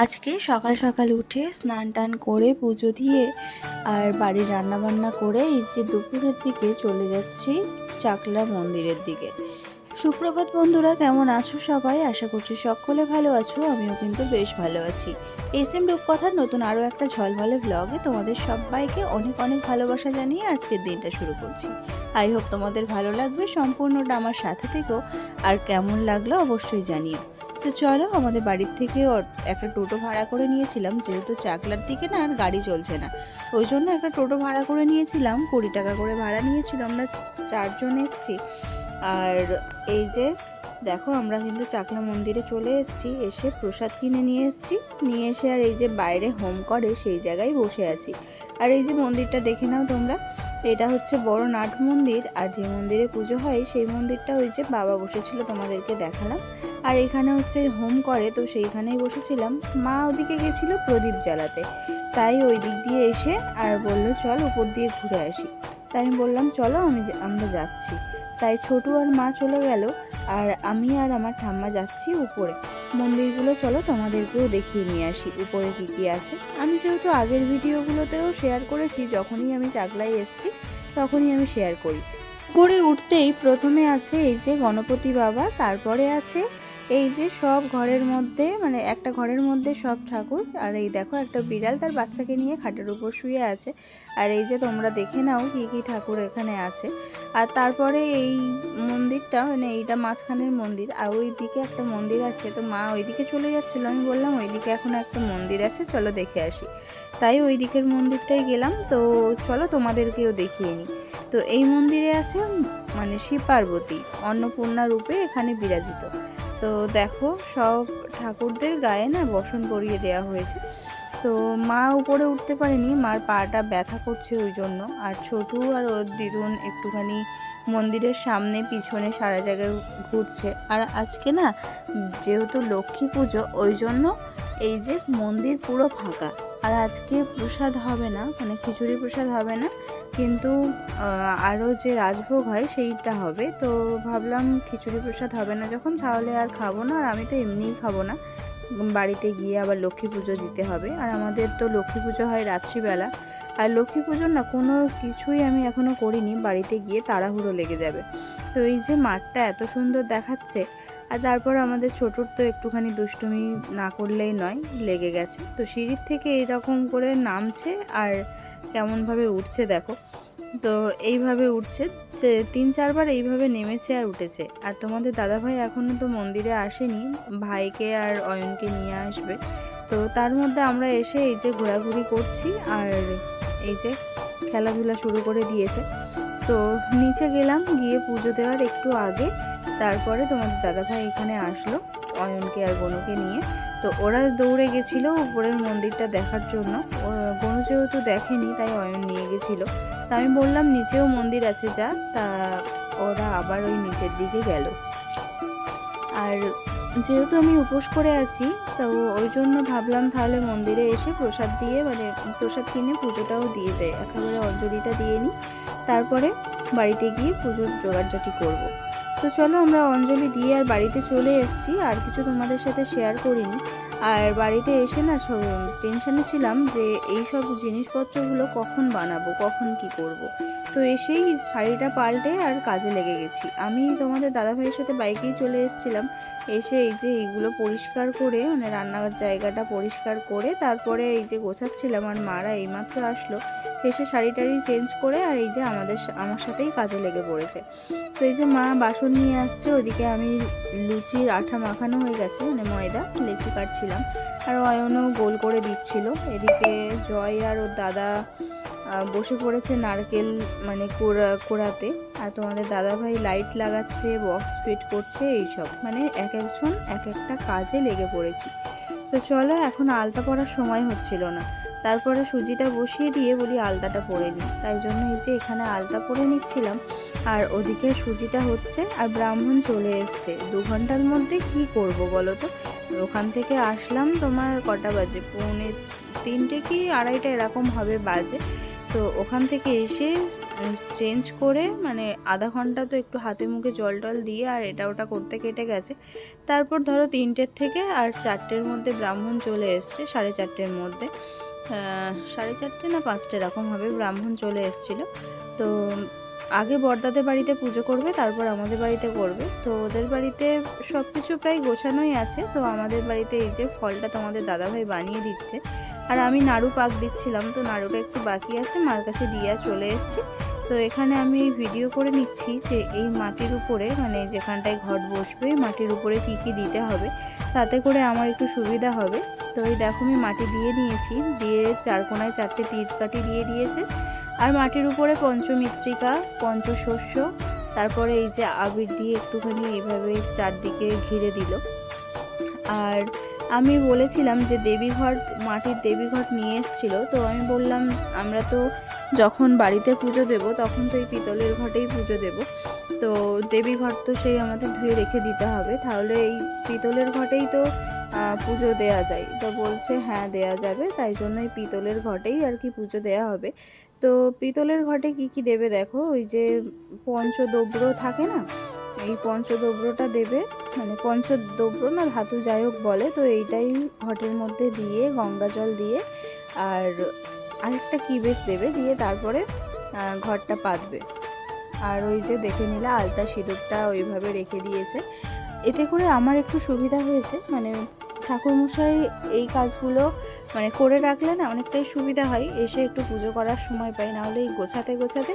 আজকে সকাল সকাল উঠে স্নান টান করে পুজো দিয়ে আর বাড়ির রান্না বান্না করে এই যে দুপুরের দিকে চলে যাচ্ছি চাকলা মন্দিরের দিকে। সুপ্রভাত বন্ধুরা, কেমন আছো সবাই? আশা করছি সকলে ভালো আছো, আমিও কিন্তু বেশ ভালো আছি। এস এম রূপকথার নতুন আরও একটা ঝলমলে ব্লগে তোমাদের সবাইকে অনেক অনেক ভালোবাসা জানিয়ে আজকের দিনটা শুরু করছি। আই হোপ তোমাদের ভালো লাগবে, সম্পূর্ণটা আমার সাথে থেকেও আর কেমন লাগল অবশ্যই জানিও। তো চলো আমাদের বাড়ির থেকে একটা টোটো ভাড়া করে নিয়েছিলাম। যেহেতু চাকলার দিকে না, আর গাড়ি চলছে না। ওই জন্য একটা টোটো ভাড়া করে নিয়েছিলাম। কুড়ি টাকা করে ভাড়া নিয়েছিল। আমরা চারজন এসছি। আর এই যে, দেখো, আমরা কিন্তু চাকলা মন্দিরে চলে এসেছি। এসে প্রসাদ কিনে নিয়ে এসেছি। নিয়ে এসে আর এই যে বাইরে হোম করে সেই জায়গায় বসে আছি। আর এই যে মন্দিরটা দেখে নাও তোমরা। এটা হচ্ছে বড় নাট মন্দির, আর যে মন্দিরে পুজো হয় সেই মন্দিরটা ওই যে বাবা বসেছিল তোমাদেরকে দেখালাম। আর এখানে হচ্ছে হোম করে, তো সেইখানেই বসেছিলাম। মা ওদিকে গেছিল প্রদীপ জ্বালাতে। তাই ওই দিক দিয়ে এসে আর বলল, চল উপর দিয়ে ঘুরে আসি। তাই আমি বললাম, চলো আমি আমরা যাচ্ছি। তাই ছোটু আর মা চলে গেল, আর আমি আর আমার ঠাম্মা যাচ্ছি উপরে। মন্দিরগুলো চলো, তোমাদেরকেও দেখিয়ে নিয়ে আসি, উপরে কী কী আছে। আমি যেহেতু আগের ভিডিওগুলোতেও শেয়ার করেছি, যখনই আমি চাকলায় এসছি, তখনই আমি শেয়ার করি। উপরে উঠতেই প্রথমে আছে এই যে গণপতি বাবা, তারপরে আছে এই যে সব ঘরের মধ্যে মানে একটা ঘরের মধ্যে সব ঠাকুর, আর এই দেখো একটা বিড়াল তার বাচ্চাকে নিয়ে খাটের উপর শুয়ে আছে। আর এই যে তোমরা দেখে নাও কি কি ঠাকুর এখানে আছে। আর তারপরে এই মন্দিরটা মানে এইটা মাঝখানের মন্দির, আর ওই দিকে একটা মন্দির আছে। তো মা ওইদিকে চলে যাচ্ছিল, আমি বললাম ওইদিকে এখন একটা মন্দির আছে, চলো দেখে আসি। তাই ওই দিকের মন্দিরটাই গেলাম, তো চলো তোমাদেরকেও দেখিয়ে নিই। তো এই মন্দিরে আছে মানে শিব পার্বতী, অন্নপূর্ণা রূপে এখানে বিরাজিত। তো দেখো, সব ঠাকুরদের গায়ে না বসন পরিয়ে দেওয়া হয়েছে। তো মা উপরে উঠতে পারেনি, মার পাটা ব্যথা করছে ওই জন্য। আর ছোটু আর ওর দিদুন একটুখানি মন্দিরের সামনে, পিছনে সারা জায়গায় ঘুরছে। আর আজকে না, যেহেতু লক্ষ্মী পুজো, ওই জন্য এই যে মন্দির পুরো ফাঁকা। আর আজকে প্রসাদ হবে না মানে খিচুড়ি প্রসাদ হবে না, কিন্তু আরও যে রাজভোগ হয় সেইটা হবে। তো ভাবলাম খিচুড়ি প্রসাদ হবে না যখন, তাহলে আর খাব না, আর আমি তো এমনিই খাব না। বাড়িতে গিয়ে আবার লক্ষ্মী পুজো দিতে হবে। আর আমাদের তো লক্ষ্মী পুজো হয় রাত্রিবেলা। আর লক্ষ্মী পুজোর না কোনো কিছুই আমি এখনও করিনি, বাড়িতে গিয়ে তাড়াহুড়ো লেগে যাবে। তো এই যে মাঠটা এত সুন্দর দেখাচ্ছে, আর তারপর আমাদের ছোটোর তো একটুখানি দুষ্টুমি না করলেই নয়, লেগে গেছে। তো সিঁড়ির থেকে এইরকম করে নামছে আর কেমনভাবে উঠছে দেখো। তো এইভাবে উঠছে যে তিন চারবার এইভাবে নেমেছে আর উঠেছে। আর তোমাদের দাদাভাই এখনও তো মন্দিরে আসেনি, ভাইকে আর অয়নকে নিয়ে আসবে। তো তার মধ্যে আমরা এসে এই যে ঘোরাঘুরি করছি আর এই যে খেলাধুলা শুরু করে দিয়েছে। তো নিচে গেলাম, গিয়ে পুজো দেওয়ার একটু আগে। তারপরে তোমাদের দাদাভাই এখানে আসলো, অয়নকে আর গনুকে নিয়ে। তো ওরা দৌড়ে গেছিল উপরের মন্দিরটা দেখার জন্য। গনু যেহেতু দেখেনি, তাই অয়ন নিয়ে গেছিল। তা আমি বললাম, নিচেও মন্দির আছে, যা। তা ওরা আবার ওই নিচের দিকে গেল। আর যেহেতু আমি উপোস করে আছি, তো ওই জন্য ভাবলাম তাহলে মন্দিরে এসে প্রসাদ দিয়ে মানে প্রসাদ কিনে পুজোটাও দিয়ে যাই। একেবারে অঞ্জলিটা দিয়ে নিই। তারপরে বাড়িতে গিয়ে পুজোর জোগাড়জাটি করব। তো চলো আমরা অঞ্জলি দিয়ে আর বাড়িতে চলে এসেছি, আর কিছু তোমাদের সাথে শেয়ার করিনি আর বাড়িতে এসে না সব টেনশানে ছিলাম যে এই সব জিনিসপত্রগুলো কখন বানাবো, কখন কি করব। তো এসেই শাড়িটা পাল্টে আর কাজে লেগে গেছি আমি তোমাদের দাদাভাইয়ের সাথে বাইকেই চলে এসেছিলাম এসে এই যে এইগুলো পরিষ্কার করে মানে রান্নার জায়গাটা পরিষ্কার করে, তারপরে এই যে গোছাচ্ছিলাম আর মারা এইমাত্র আসলো এসে শাড়ি টাড়ি চেঞ্জ করে আর এই যে আমাদের আমার সাথেই কাজে লেগে পড়েছে। তো এই যে মা বাসন নিয়ে আসছে, ওদিকে আমি লুচির আঠা মাখানো হয়ে গেছে মানে ময়দা, লেচি কাটছিলাম। আর অয়নও গোল করে দিচ্ছিল। এদিকে জয় আর ওর দাদা বসে পড়েছে নারকেল মানে কোড়া, কোড়াতে। আর তোমাদের দাদাভাই লাইট লাগাচ্ছে বক্স ফিট করছে, এইসব। মানে এক একজন এক একটা কাজে লেগে পড়েছি। তো চলো, এখন আলতা পরার সময় হচ্ছিল না। তারপরে সুজিটা বসিয়ে দিয়ে বলি, আলতাটা পরে নিই তাই জন্য এই যে এখানে আলতা পরে নিচ্ছিলাম। আর ওদিকে সুজিটা হচ্ছে, আর ব্রাহ্মণ চলে এসছে। দু ঘণ্টার মধ্যে কি করব বলো তো? ওখান থেকে আসলাম তোমার কটা বাজে? পৌনে তিনটে কি আড়াইটা এরকম হবে বাজে। তো ওখান থেকে এসে চেঞ্জ করে মানে আধা ঘণ্টা তো একটু হাতে মুখে জল টল দিয়ে, আর এটা ওটা করতে কেটে গেছে। তারপর ধরো তিনটের থেকে আর চারটের মধ্যে ব্রাহ্মণ চলে এসছে, সাড়ে চারটের মধ্যে। সাড়ে চারটে না পাঁচটা এরকম হবে, ব্রাহ্মণ চলে এসেছিল। তো আগে বড়দাদের বাড়িতে পুজো করবে, তারপর আমাদের বাড়িতে করবে। তো ওদের বাড়িতে সব কিছু প্রায় গোছানোই আছে। তো আমাদের বাড়িতে এই যে ফলটা তোমাদের দাদাভাই বানিয়ে দিচ্ছে। আর আমি নাড়ু পাক দিচ্ছিলাম, তো নাড়ুটা একটু বাকি আছে, মার কাছে দিয়ে চলে এসেছি। তো এখানে আমি ভিডিও করে নিচ্ছি যে এই মাটির উপরে মানে যেখানটায় ঘট বসবে, মাটির উপরে কি কি দিতে হবে। তাতে করে আমার একটু সুবিধা হবে। তো এই দেখো আমি মাটি দিয়ে নিয়েছি দিয়ে চার কোনায় চারটে তীর কাটি দিয়ে দিয়েছে। আর মাটির উপরে পঞ্চমিত্রিকা, পঞ্চশস্য, তারপরে এই যে আবির দিয়ে একটুখানি এইভাবে চারদিকে ঘিরে দিল। আর আমি বলেছিলাম যে দেবীঘট, মাটির দেবীঘট নিয়ে এসেছিল। তো আমি বললাম, আমরা তো যখন বাড়িতে পুজো দেব, তখন তো এই পিতলের ঘটেই পুজো দেব। তো দেবীঘট তো সেই আমাদের ধুয়ে রেখে দিতে হবে। তাহলে এই পিতলের ঘটেই তো পুজো দেয়া যায়। তো বলছে হ্যাঁ দেয়া যাবে। তাই জন্য এই পিতলের ঘটেই আর কি পুজো দেয়া হবে। তো পিতলের ঘটে কি কি দেবে দেখো? ওই যে পঞ্চদ্রব্য থাকে না? এই পঞ্চদ্রব্যটা দেবে। মানে পঞ্চদ্রব্য না ধাতু যাই হোক বলে, তো এইটাই ঘটের মধ্যে দিয়ে, গঙ্গা জল দিয়ে, আর আরেকটা কি বেশ দেবে? দিয়ে তারপরে ঘরটা পাতবে। আর ওই যে দেখে নিলে আলতা সিঁদুরটা ওইভাবে রেখে দিয়েছে। এতে করে আমার একটু সুবিধা হয়েছে মানে ঠাকুরমশাই এই কাজগুলো মানে করে রাখলে না অনেকটাই সুবিধা হয়, এসে একটু পুজো করার সময় পাই নাহলে এই গোছাতে গোছাতে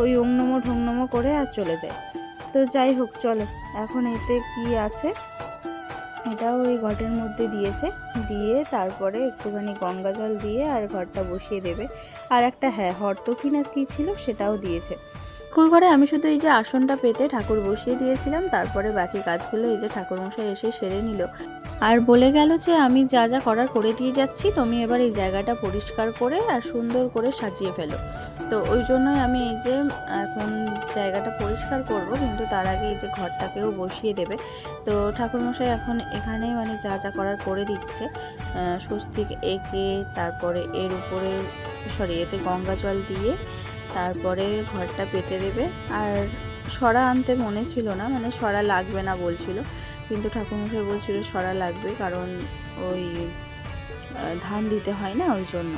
ওই ওং নমো ঢং নমো করে আর চলে যায়। তো যাই হোক, চলো, এখন এতে কি আছে? এটাও ওই ঘটের মধ্যে দিয়েছে, দিয়ে তারপরে একটুখানি গঙ্গা জল দিয়ে আর ঘরটা বসিয়ে দেবে। আর একটা হ্যাঁ হর্তকি না কী ছিল সেটাও দিয়েছে। ঘরে আমি শুধু এই যে আসনটা পেতে ঠাকুর বসিয়ে দিয়েছিলাম, তারপরে বাকি কাজগুলো এই যে ঠাকুরমশাই এসে সেরে নিল। আর বলে গেল যে আমি যা যা করার করে দিয়ে যাচ্ছি, তুমি এবার এই জায়গাটা পরিষ্কার করে আর সুন্দর করে সাজিয়ে ফেলো। তো ওই জন্যই আমি এই যে এখন জায়গাটা পরিষ্কার করব, কিন্তু তার আগে এই যে ঘরটাকেও বসিয়ে দেবে। তো ঠাকুরমশাই এখন এখানেই মানে যা যা করার করে দিচ্ছে স্বস্তিক এঁকে, তারপরে এর উপরে সরি এতে গঙ্গা জল দিয়ে তারপরে ঘরটা পেতে দেবে। আর সরা আনতে মনে ছিল না মানে সরা লাগবে না বলছিল। কিন্তু ঠাকুরমশাই বলছিল সরা লাগবে কারণ ওই ধান দিতে হয় না ওই জন্য।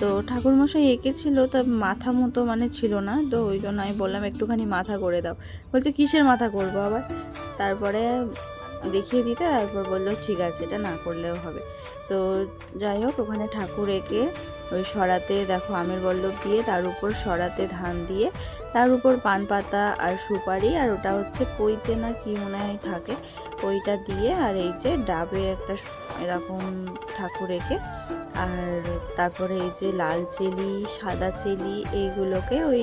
তো ঠাকুরমশাই এঁকেছিল, তা মাথা মতো মানে ছিল না, তো ওই জন্য আমি বললাম, একটুখানি মাথা করে দাও। বলছে, কিসের মাথা করব আবার? তারপরে দেখিয়ে দিতে, তারপর বলল, ঠিক আছে, এটা না করলেও হবে। তো যাই হোক, ওখানে ঠাকুর এঁকে ওই সরাতে দেখো আমের বল্লভ দিয়ে তার উপর সরাতে ধান দিয়ে তার উপর পান পাতা আর সুপারি আর ওটা হচ্ছে পইতে না কি মনে হয় থাকে ওইটা দিয়ে আর এই যে ডাবের একটা এরকম ঠাকুর এঁকে আর তারপরে এই যে লাল চেলি, সাদা চেলি এইগুলোকে ওই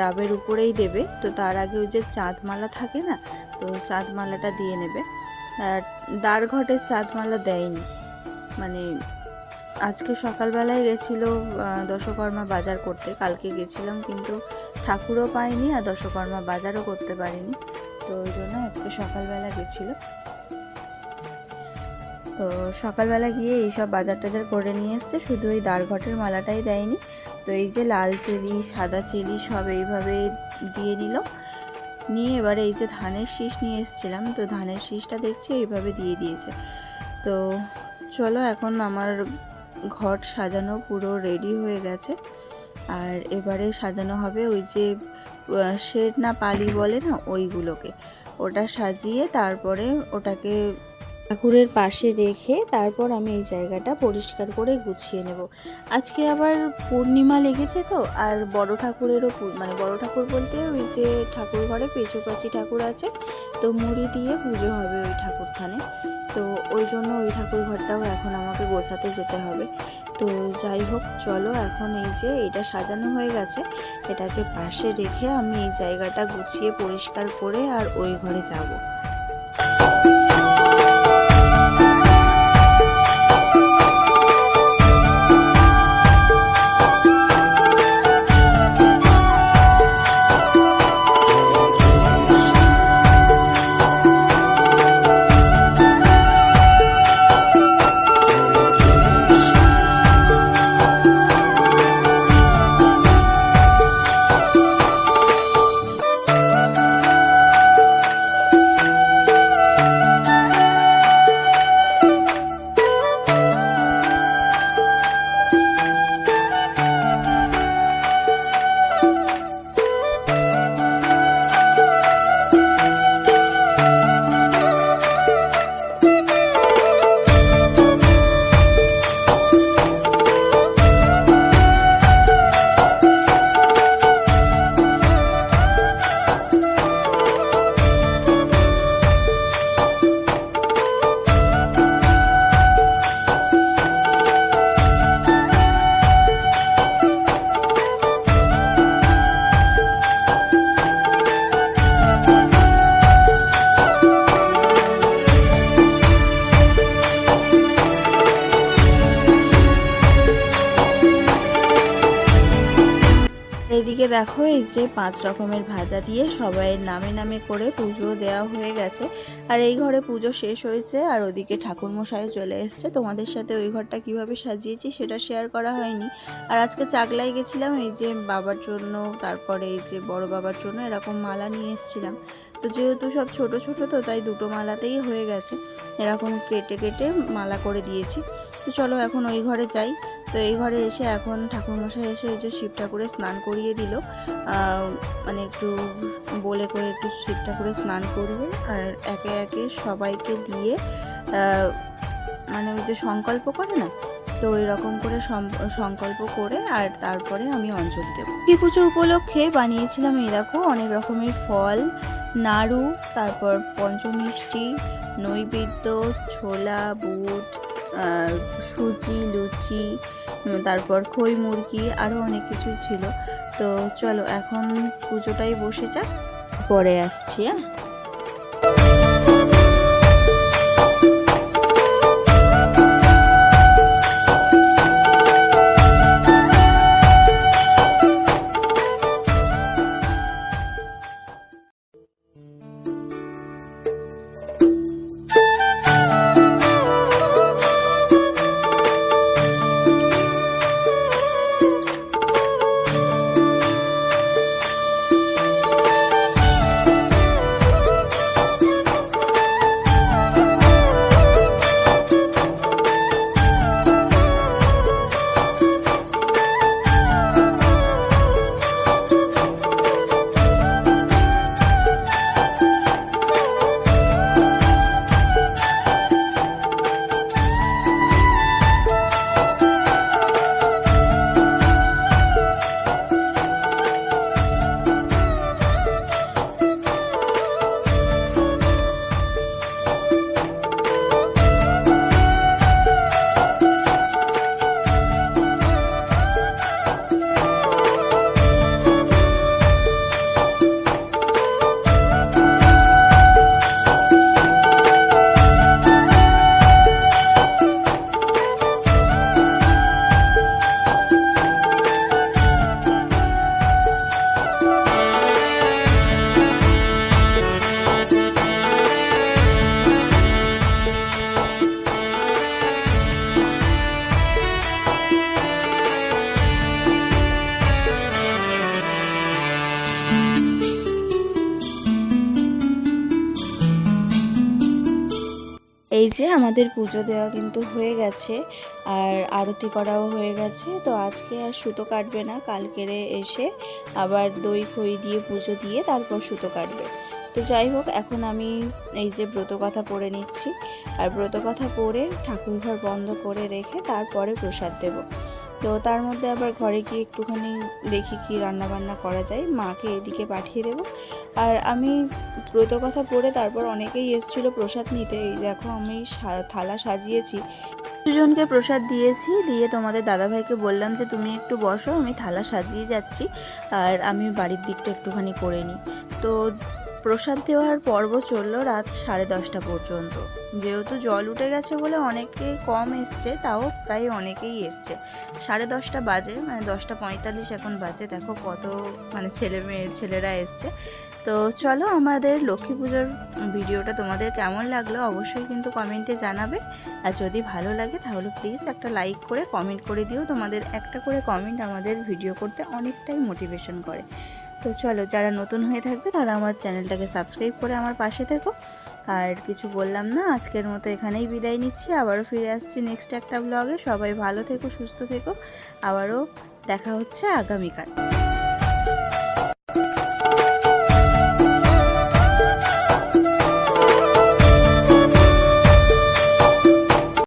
ডাবের উপরেই দেবে। তো তার আগে ওই যে চাঁদমালা থাকে না, তো চাঁদমালাটা দিয়ে নেবে। আর দ্বার ঘটের চাঁদমালা দেয়নি। মানে আজকে সকালবেলায় গেছিল দশকর্মা বাজার করতে। কালকে গেছিলাম কিন্তু ঠাকুরও পাইনি আর দশকর্মা বাজারও করতে পারিনি। তো ওই জন্য আজকে সকালবেলা গেছিল। তো সকালবেলা গিয়ে এইসব বাজার টাজার করে নিয়ে এসছে। শুধু ওই দাঁড়ঘটের মালাটাই দেয়নি। তো এই যে লাল চেলি সাদা চেলি সব এইভাবে দিয়ে নিল নিয়ে এবারে এই যে ধানের শীষ নিয়ে এসেছিলাম। তো ধানের শীষটা দেখছি এইভাবে দিয়ে দিয়েছে। তো চলো, এখন আমার ঘট সাজানো পুরো রেডি হয়ে গেছে। আর এবারে সাজানো হবে ওই যে শেড না পালি বলে না, ওইগুলোকে। ওটা সাজিয়ে তারপরে ওটাকে ঠাকুরের পাশে রেখে তারপর আমি এই জায়গাটা পরিষ্কার করে গুছিয়ে নেব। আজকে আবার পূর্ণিমা লেগেছে তো, আর বড় ঠাকুরেরও মানে বড় ঠাকুর বলতে ওই যে ঠাকুর ঘরে পেঁচুপাচি ঠাকুর আছে, তো মুড়ি দিয়ে পুজো হবে ওই ঠাকুর থানে। তো ওই জন্য ওই ঠাকুর ঘরটাও এখন আমাকে গোছাতে যেতে হবে। তো যাই হোক, চলো এখন এই যে এটা সাজানো হয়ে গেছে, এটাকে পাশে রেখে আমি এই জায়গাটা গুছিয়ে পরিষ্কার করে আর ওই ঘরে যাব। এদিকে দেখো, এই যে পাঁচ রকমের ভাজা দিয়ে সবাই নামে নামে করে পুজো দেওয়া হয়ে গেছে। আর এই ঘরে পুজো শেষ হয়েছে, আর ওদিকে ঠাকুর মশাইও চলে এসছে। তোমাদের সাথে ওই ঘরটা কীভাবে সাজিয়েছি সেটা শেয়ার করা হয়নি। আর আজকে চাকলায় গেছিলাম, এই যে বাবার জন্য, তারপরে এই যে বড় বাবার জন্য এরকম মালা নিয়ে এসেছিলাম। তো যেহেতু সব ছোট ছোট, তো তাই দুটো মালাতেই হয়ে গেছে। এরকম কেটে কেটে মালা করে দিয়েছি। তো চলো এখন ওই ঘরে যাই। তো এই ঘরে এসে এখন ঠাকুরমশাই এসে এই যে শিব ঠাকুরে স্নান করিয়ে দিল। মানে একটু বলে করে একটু শিব ঠাকুরে স্নান করিয়ে আর একে একে সবাইকে দিয়ে মানে ওই যে সংকল্প করে না? তো এরকম করে সংকল্প করে আর তারপরে আমি অঞ্জলি দেবো। কি পুজো উপলক্ষে বানিয়েছিলাম এই দেখো, অনেক রকমের ফল, নাড়ু, তারপর পঞ্চমিষ্টি, নৈবেদ্য, ছোলা, বুট সুজি, লুচি তারপর খই মুরগি আরও অনেক কিছু ছিল। তো চলো, এখন পুজোটাই বসে যাক, পরে আসছি হ্যাঁ? আমাদের পুজো দেওয়া কিন্তু হয়ে গেছে আর আরতি করাও হয়ে গেছে। তো আজকে আর সুতো কাটবে না, কালকেরে এসে আবার দই খই দিয়ে পুজো দিয়ে তারপর সুতো কাটবে। তো যাই হোক, এখন আমি এই যে ব্রত কথা পড়ে নিচ্ছি। আর ব্রত কথা পড়ে ঠাকুরঘর বন্ধ করে রেখে তারপরে প্রসাদ দেব। তো তার মধ্যে আবার ঘরে গিয়ে একটুখানি দেখি কি রান্না বান্না করা যায়। মাকে এদিকে পাঠিয়ে দেব। আর আমি ব্রত কথা পড়ে তারপর অনেকেই এসেছিল প্রসাদ নিতে। এই দেখো আমি থালা সাজিয়েছি। দুজনকে প্রসাদ দিয়েছি। দিয়ে তোমাদের দাদাভাইকে বললাম যে, তুমি একটু বসো, আমি থালা সাজিয়ে যাচ্ছি। আর আমি বাড়ির দিকটা একটুখানি করে নিই। তো প্রসাদ দেওয়ার পর্ব চলল রাত সাড়ে দশটা পর্যন্ত। যেহেতু জল উঠে গেছে বলে অনেকে কম এসছে, তাও প্রায় অনেকেই এসছে। সাড়ে দশটা বাজে মানে দশটা পঁয়তাল্লিশ এখন বাজে। দেখো কত মানে ছেলে মেয়ে, ছেলেরা এসছে। তো চলো আমাদের লক্ষ্মী পুজোর ভিডিওটা তোমাদের কেমন লাগল অবশ্যই কিন্তু কমেন্টে জানাবে। আর যদি ভালো লাগে তাহলে প্লিজ একটা লাইক করে কমেন্ট করে দিও। তোমাদের একটা করে কমেন্ট আমাদের ভিডিও করতে অনেকটাই মোটিভেশন করে। তো চলো, যারা নতুন হয়ে থাকবে তারা আমার চ্যানেলটাকে সাবস্ক্রাইব করে আমার পাশে থেকো। আর কিছু বললাম না, আজকের মতো এখানেই বিদায় নিচ্ছি। আবারও ফিরে আসছি নেক্সট একটা ব্লগে সবাই ভালো থেকো, সুস্থ থেকো। আবারও দেখা হচ্ছে আগামীকাল।